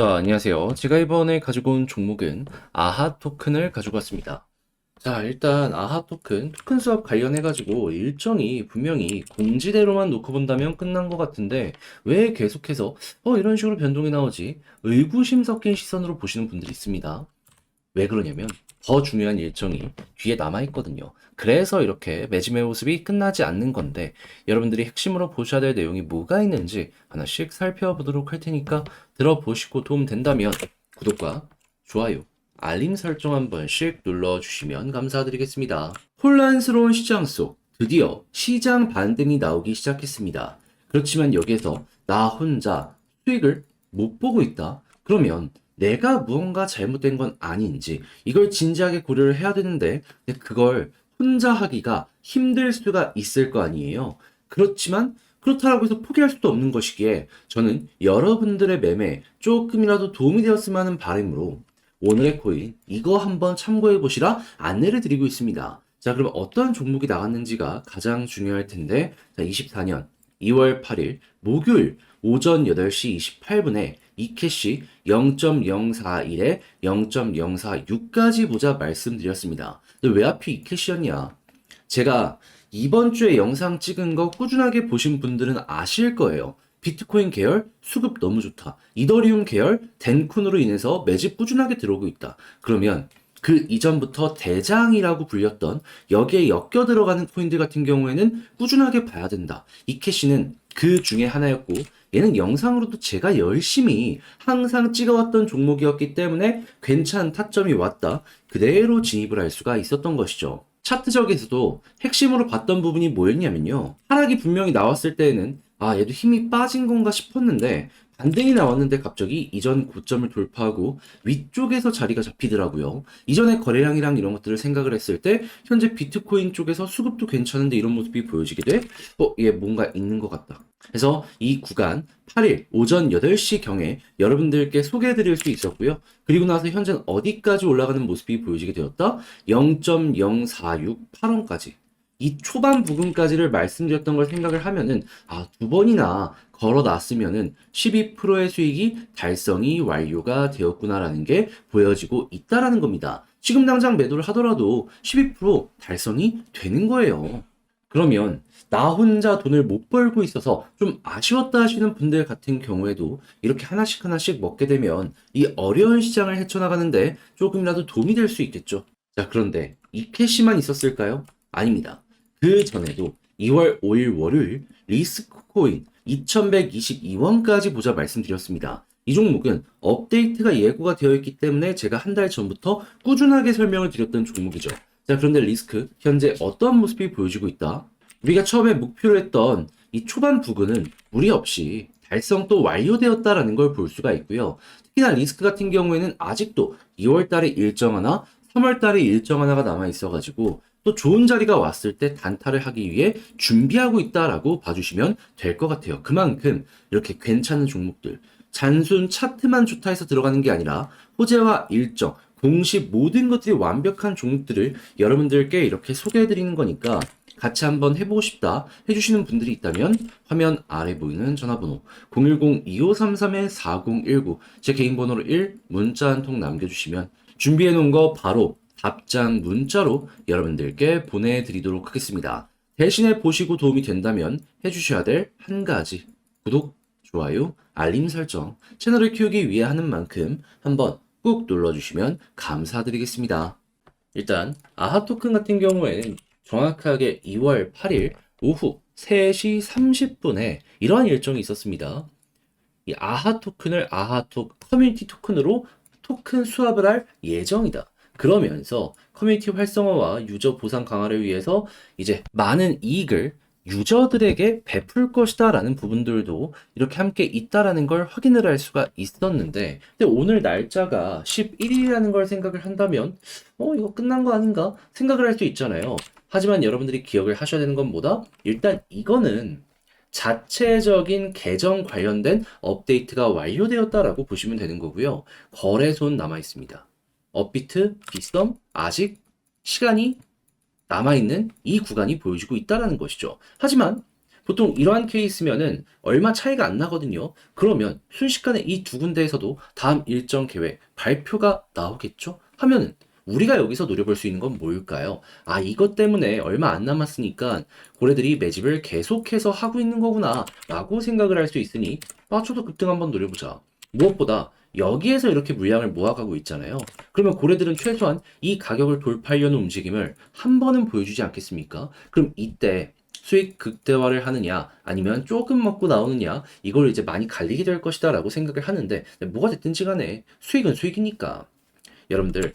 자, 안녕하세요. 제가 이번에 가지고 온 종목은 아하 토큰을 가지고 왔습니다. 자, 일단 아하 토큰, 토큰 수업 관련해가지고 일정이 분명히 공지대로만 놓고 본다면 끝난 것 같은데 왜 계속해서 어, 이런 식으로 변동이 나오지? 의구심 섞인 시선으로 보시는 분들이 있습니다. 왜 그러냐면 더 중요한 일정이 뒤에 남아있거든요. 그래서 이렇게 매짐의 모습이 끝나지 않는 건데 여러분들이 핵심으로 보셔야 될 내용이 뭐가 있는지 하나씩 살펴보도록 할 테니까 들어보시고 도움 된다면 구독과 좋아요, 알림 설정 한 번씩 눌러주시면 감사드리겠습니다. 혼란스러운 시장 속 드디어 시장 반등이 나오기 시작했습니다. 그렇지만 여기에서 나 혼자 수익을 못 보고 있다? 그러면 내가 무언가 잘못된 건 아닌지 이걸 진지하게 고려를 해야 되는데 그걸 혼자 하기가 힘들 수가 있을 거 아니에요. 그렇지만 그렇다고 해서 포기할 수도 없는 것이기에 저는 여러분들의 매매에 조금이라도 도움이 되었으면 하는 바람으로 오늘의 코인 이거 한번 참고해 보시라 안내를 드리고 있습니다. 자, 그럼 어떤 종목이 나갔는지가 가장 중요할 텐데 자, 24년 2월 8일 목요일 오전 8시 28분에 이 캐시 0.041에 0.046까지 보자 말씀드렸습니다. 왜 하필 이 캐시였냐? 제가 이번 주에 영상 찍은 거 꾸준하게 보신 분들은 아실 거예요. 비트코인 계열 수급 너무 좋다. 이더리움 계열 덴쿤으로 인해서 매집 꾸준하게 들어오고 있다. 그러면 그 이전부터 대장이라고 불렸던 여기에 엮여 들어가는 코인들 같은 경우에는 꾸준하게 봐야 된다. 이 캐시는 그 중에 하나였고 얘는 영상으로도 제가 열심히 항상 찍어왔던 종목이었기 때문에 괜찮은 타점이 왔다. 그대로 진입을 할 수가 있었던 것이죠. 차트적에서도 핵심으로 봤던 부분이 뭐였냐면요. 하락이 분명히 나왔을 때에는 아, 얘도 힘이 빠진 건가 싶었는데 반등이 나왔는데 갑자기 이전 고점을 돌파하고 위쪽에서 자리가 잡히더라고요. 이전의 거래량이랑 이런 것들을 생각을 했을 때 현재 비트코인 쪽에서 수급도 괜찮은데 이런 모습이 보여지게 돼, 어, 얘 뭔가 있는 것 같다. 그래서 이 구간 8일 오전 8시 경에 여러분들께 소개해 드릴 수 있었고요. 그리고 나서 현재는 어디까지 올라가는 모습이 보여지게 되었다? 0.0468원까지. 이 초반 부분까지를 말씀드렸던 걸 생각을 하면은 아, 두 번이나 걸어 놨으면은 12%의 수익이 달성이 완료가 되었구나라는 게 보여지고 있다라는 겁니다. 지금 당장 매도를 하더라도 12% 달성이 되는 거예요. 그러면 나 혼자 돈을 못 벌고 있어서 좀 아쉬웠다 하시는 분들 같은 경우에도 이렇게 하나씩 하나씩 먹게 되면 이 어려운 시장을 헤쳐나가는데 조금이라도 도움이 될 수 있겠죠. 자, 그런데 이 캐시만 있었을까요? 아닙니다. 그 전에도 2월 5일 월요일 리스크 코인 2122원까지 보자 말씀드렸습니다. 이 종목은 업데이트가 예고가 되어 있기 때문에 제가 한 달 전부터 꾸준하게 설명을 드렸던 종목이죠. 자, 그런데 리스크 현재 어떠한 모습이 보여지고 있다? 우리가 처음에 목표로 했던 이 초반 부근은 무리 없이 달성 또 완료되었다라는 걸 볼 수가 있고요. 특히나 리스크 같은 경우에는 아직도 2월 달에 일정 하나, 3월 달에 일정 하나가 남아 있어가지고 또 좋은 자리가 왔을 때 단타를 하기 위해 준비하고 있다라고 봐주시면 될 것 같아요. 그만큼 이렇게 괜찮은 종목들, 단순 차트만 좋다 해서 들어가는 게 아니라 호재와 일정, 공식 모든 것들이 완벽한 종목들을 여러분들께 이렇게 소개해드리는 거니까 같이 한번 해보고 싶다 해주시는 분들이 있다면 화면 아래 보이는 전화번호 010-2533-4019 제 개인 번호로 1 문자 한 통 남겨주시면 준비해 놓은 거 바로 답장 문자로 여러분들께 보내드리도록 하겠습니다. 대신에 보시고 도움이 된다면 해주셔야 될 한 가지 구독, 좋아요, 알림 설정 채널을 키우기 위해 하는 만큼 한번 꾹 눌러주시면 감사드리겠습니다. 일단 아하 토큰 같은 경우에는 정확하게 2월 8일 오후 3시 30분에 이러한 일정이 있었습니다. 이 아하 토큰을 아하톡 커뮤니티 토큰으로 토큰 수합을 할 예정이다. 그러면서 커뮤니티 활성화와 유저 보상 강화를 위해서 이제 많은 이익을 유저들에게 베풀 것이다 라는 부분들도 이렇게 함께 있다라는 걸 확인을 할 수가 있었는데, 근데 오늘 날짜가 11일이라는 걸 생각을 한다면, 어, 이거 끝난 거 아닌가? 생각을 할 수 있잖아요. 하지만 여러분들이 기억을 하셔야 되는 건 뭐다? 일단 이거는 자체적인 계정 관련된 업데이트가 완료되었다라고 보시면 되는 거고요. 거래소는 남아 있습니다. 업비트, 비썸 아직 시간이 남아있는 이 구간이 보여지고 있다는 것이죠. 하지만 보통 이러한 케이스면은 얼마 차이가 안 나거든요. 그러면 순식간에 이 두 군데에서도 다음 일정 계획 발표가 나오겠죠? 하면은 우리가 여기서 노려볼 수 있는 건 뭘까요? 아, 이것 때문에 얼마 안 남았으니까 고래들이 매집을 계속해서 하고 있는 거구나 라고 생각을 할 수 있으니 아, 저도 급등 한번 노려보자. 무엇보다 여기에서 이렇게 물량을 모아가고 있잖아요. 그러면 고래들은 최소한 이 가격을 돌파하려는 움직임을 한 번은 보여주지 않겠습니까? 그럼 이때 수익 극대화를 하느냐 아니면 조금 먹고 나오느냐 이걸 이제 많이 갈리게 될 것이다 라고 생각을 하는데 뭐가 됐든지 간에 수익은 수익이니까 여러분들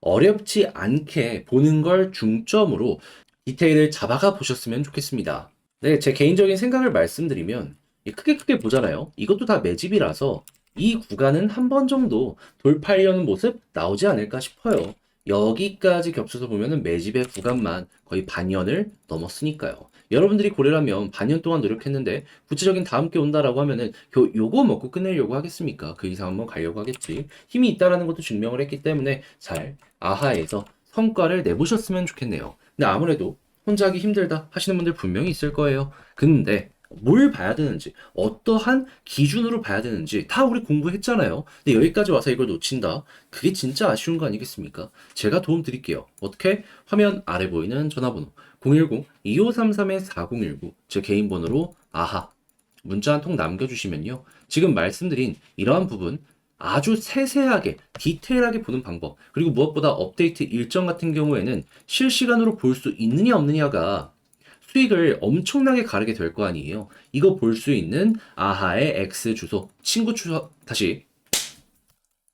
어렵지 않게 보는 걸 중점으로 디테일을 잡아가 보셨으면 좋겠습니다. 네, 제 개인적인 생각을 말씀드리면 이 크게 크게 보잖아요. 이것도 다 매집이라서 이 구간은 한 번 정도 돌파하려는 모습 나오지 않을까 싶어요. 여기까지 겹쳐서 보면은 매집의 구간만 거의 반년을 넘었으니까요. 여러분들이 고래라면 반년 동안 노력했는데 구체적인 다음 게 온다라고 하면은 요, 요거 먹고 끝내려고 하겠습니까? 그 이상 한번 가려고 하겠지. 힘이 있다라는 것도 증명을 했기 때문에 잘 아하에서 성과를 내보셨으면 좋겠네요. 근데 아무래도 혼자 하기 힘들다 하시는 분들 분명히 있을 거예요. 근데 뭘 봐야 되는지, 어떠한 기준으로 봐야 되는지 다 우리 공부했잖아요. 근데 여기까지 와서 이걸 놓친다? 그게 진짜 아쉬운 거 아니겠습니까? 제가 도움 드릴게요. 어떻게? 화면 아래 보이는 전화번호 010-2533-4019 제 개인 번호로 아하 문자 한 통 남겨주시면요. 지금 말씀드린 이러한 부분 아주 세세하게 디테일하게 보는 방법 그리고 무엇보다 업데이트 일정 같은 경우에는 실시간으로 볼 수 있느냐 없느냐가 수익을 엄청나게 가르게 될 거 아니에요. 이거 볼 수 있는 아하의 X 주소 친구 추 다시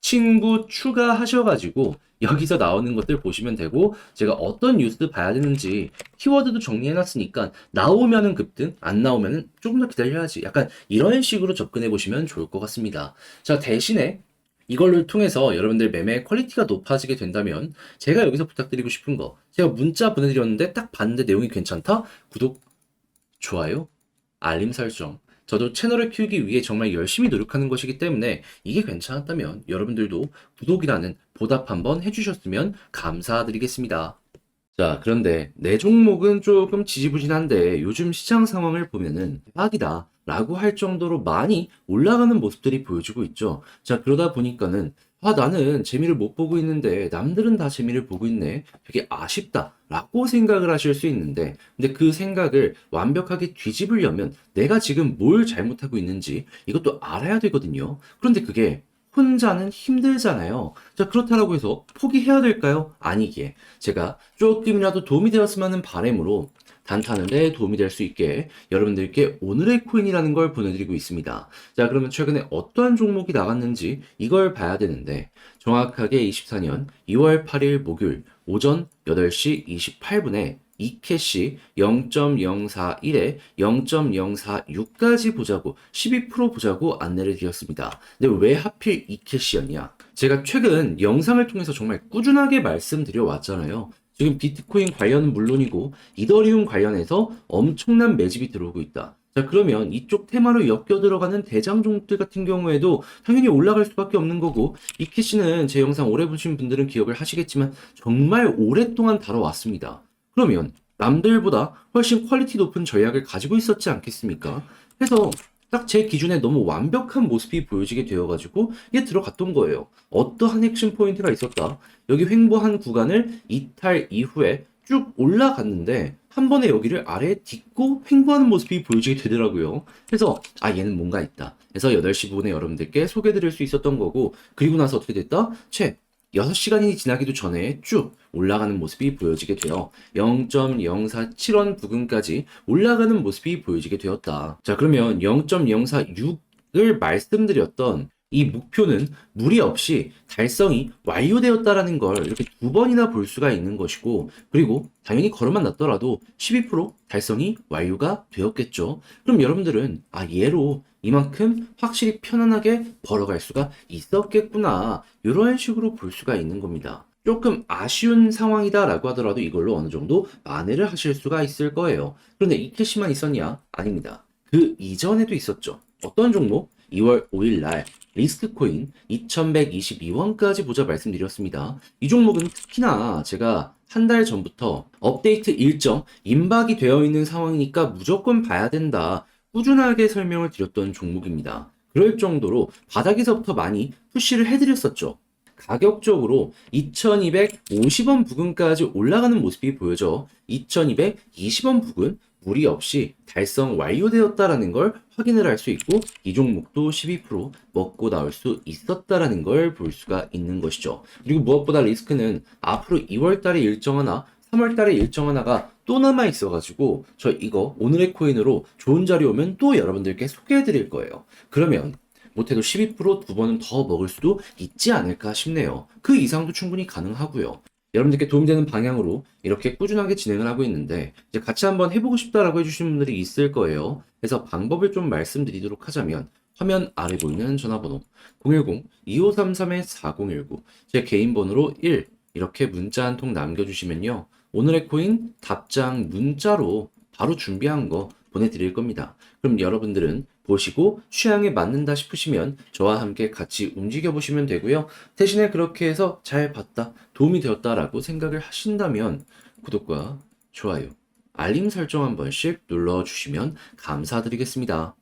친구 추가하셔가지고 여기서 나오는 것들 보시면 되고 제가 어떤 뉴스 봐야 되는지 키워드도 정리해놨으니까 나오면은 급등 안 나오면은 조금 더 기다려야지 약간 이런 식으로 접근해 보시면 좋을 것 같습니다 자 대신에 이걸로 통해서 여러분들 매매 퀄리티가 높아지게 된다면 제가 여기서 부탁드리고 싶은 거 제가 문자 보내드렸는데 딱 봤는데 내용이 괜찮다? 구독 좋아요 알림 설정. 저도 채널을 키우기 위해 정말 열심히 노력하는 것이기 때문에 이게 괜찮았다면 여러분들도 구독이라는 보답 한번 해주셨으면 감사드리겠습니다. 자, 그런데 내 종목은 조금 지지부진한데 요즘 시장 상황을 보면은 대박이다 라고 할 정도로 많이 올라가는 모습들이 보여지고 있죠. 자, 그러다 보니까는 아, 나는 재미를 못 보고 있는데 남들은 다 재미를 보고 있네. 되게 아쉽다. 라고 생각을 하실 수 있는데, 근데 그 생각을 완벽하게 뒤집으려면 내가 지금 뭘 잘못하고 있는지 이것도 알아야 되거든요. 그런데 그게 혼자는 힘들잖아요. 자, 그렇다고 해서 포기해야 될까요? 아니기에. 제가 조금이라도 도움이 되었으면 하는 바람으로 단타하는데 도움이 될 수 있게 여러분들께 오늘의 코인이라는 걸 보내드리고 있습니다. 자, 그러면 최근에 어떠한 종목이 나갔는지 이걸 봐야 되는데 정확하게 24년 2월 8일 목요일 오전 8시 28분에 이 캐시 0.041에 0.046까지 보자고 12% 보자고 안내를 드렸습니다. 근데 왜 하필 이 캐시였냐? 제가 최근 영상을 통해서 정말 꾸준하게 말씀드려 왔잖아요. 지금 비트코인 관련은 물론이고 이더리움 관련해서 엄청난 매집이 들어오고 있다. 자, 그러면 이쪽 테마로 엮여 들어가는 대장 종목들 같은 경우에도 당연히 올라갈 수밖에 없는 거고, 이 캐시는 제 영상 오래 보신 분들은 기억을 하시겠지만 정말 오랫동안 다뤄왔습니다. 그러면 남들보다 훨씬 퀄리티 높은 전략을 가지고 있었지 않겠습니까? 해서 딱 제 기준에 너무 완벽한 모습이 보여지게 되어가지고 이게 들어갔던 거예요. 어떠한 핵심 포인트가 있었다. 여기 횡보한 구간을 이탈 이후에 쭉 올라갔는데 한 번에 여기를 아래에 딛고 횡보하는 모습이 보여지게 되더라고요. 그래서 아 얘는 뭔가 있다. 그래서 8시 부분에 여러분들께 소개드릴 수 있었던 거고 그리고 나서 어떻게 됐다? 채 6시간이 지나기도 전에 쭉 올라가는 모습이 보여지게 되어 0.047원 부근까지 올라가는 모습이 보여지게 되었다. 자, 그러면 0.046을 말씀드렸던 이 목표는 무리 없이 달성이 완료되었다라는 걸 이렇게 두 번이나 볼 수가 있는 것이고, 그리고 당연히 걸어만 놨더라도 12% 달성이 완료가 되었겠죠. 그럼 여러분들은, 아, 얘로 이만큼 확실히 편안하게 벌어갈 수가 있었겠구나. 이런 식으로 볼 수가 있는 겁니다. 조금 아쉬운 상황이다라고 하더라도 이걸로 어느 정도 만회를 하실 수가 있을 거예요. 그런데 이 캐시만 있었냐? 아닙니다. 그 이전에도 있었죠. 어떤 종목? 2월 5일 날 리스크 코인 2122원까지 보자 말씀드렸습니다. 이 종목은 특히나 제가 한 달 전부터 업데이트 일정 임박이 되어 있는 상황이니까 무조건 봐야 된다. 꾸준하게 설명을 드렸던 종목입니다. 그럴 정도로 바닥에서부터 많이 푸시를 해드렸었죠. 가격적으로 2250원 부근까지 올라가는 모습이 보여져 2220원 부근 무리 없이 달성 완료되었다라는 걸 확인을 할 수 있고 이 종목도 12% 먹고 나올 수 있었다라는 걸 볼 수가 있는 것이죠. 그리고 무엇보다 리스크는 앞으로 2월 달에 일정 하나 3월 달에 일정 하나가 또 남아 있어가지고 저 이거 오늘의 코인으로 좋은 자리 오면 또 여러분들께 소개해 드릴 거예요. 그러면 못해도 12%두 번은 더 먹을 수도 있지 않을까 싶네요. 그 이상도 충분히 가능하고요. 여러분들께 도움되는 방향으로 이렇게 꾸준하게 진행을 하고 있는데 이제 같이 한번 해보고 싶다라고 해주시는 분들이 있을 거예요. 그래서 방법을 좀 말씀드리도록 하자면 화면 아래 보이는 전화번호 010-2533-4019 제 개인 번호로 1 이렇게 문자 한 통 남겨주시면요. 오늘의 코인 답장 문자로 바로 준비한 거 보내드릴 겁니다. 그럼 여러분들은 보시고 취향에 맞는다 싶으시면 저와 함께 같이 움직여 보시면 되고요. 대신에 그렇게 해서 잘 봤다, 도움이 되었다라고 생각을 하신다면 구독과 좋아요, 알림 설정 한 번씩 눌러주시면 감사드리겠습니다.